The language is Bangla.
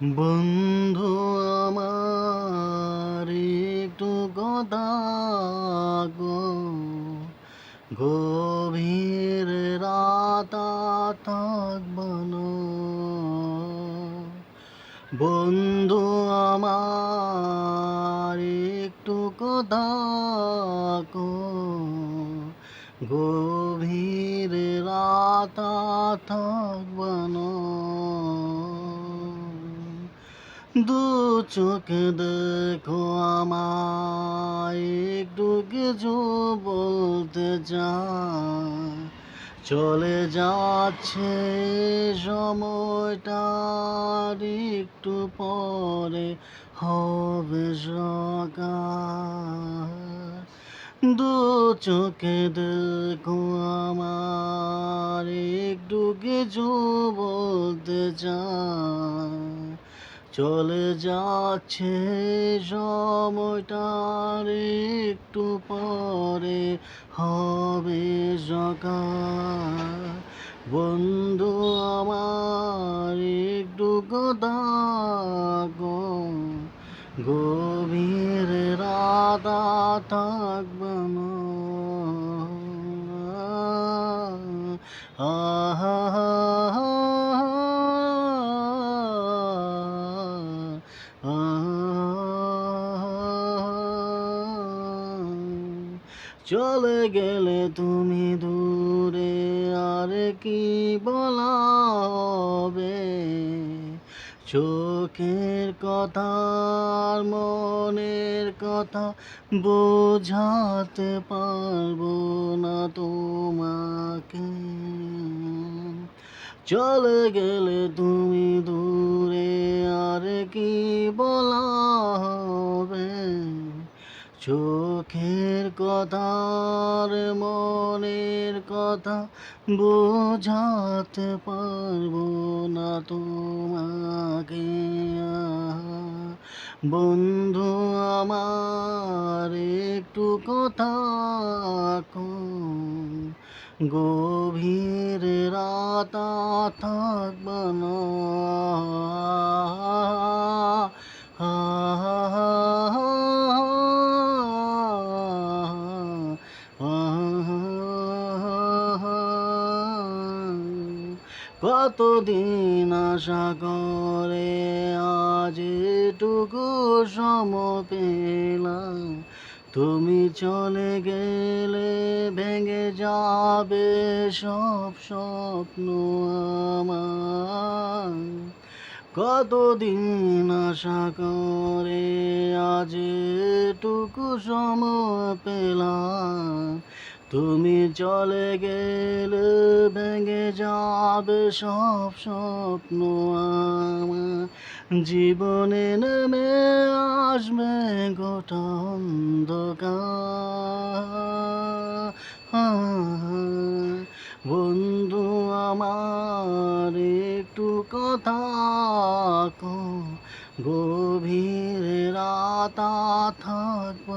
বন্ধু আমার, একটু গো গভীর রাত থাকব না বন্ধু আমার, একটু গো গভীর রাত থাকব দু চোখে দেখো আমায়, একটু কিছু বলতে চায়। চলে যাচ্ছে সময়টার একটু পরে হবে দু চোখে দেখো আমার একটু কিছু বলতে চায়। চলে যাচ্ছে সময়টার একটু পরে, হবে সকাল বন্ধু আমার একটু কথা গভীর রাতা থাকব না। চলে গেলে তুমি দূরে, আর কি বলা হবে? চোখের কথা মনের কথা বোঝাতে পারব না তোমাকে। চলে গেলে তুমি দূরে, আর কি বলা চোখের কথার মনের কথা বোঝাতে পারব না তোমাকে। বন্ধু, আমার একটু কথা গভীর রাতা থাকব না কতদিন আশা করে আজ এটুকু সম পেলাম। তুমি চলে গেলে ভেঙে যাবে সব স্বপ্ন আমার। কতদিন আশা করে আজ এটুকু সম পেলাম। তুমি চলে গেলে ভেঙে যাবে সব স্বপ্ন জীবনে নেমে আসবে গোটা অন্ধকার। বন্ধু, আমার একটু কথা কো। গভীর রাতা থাক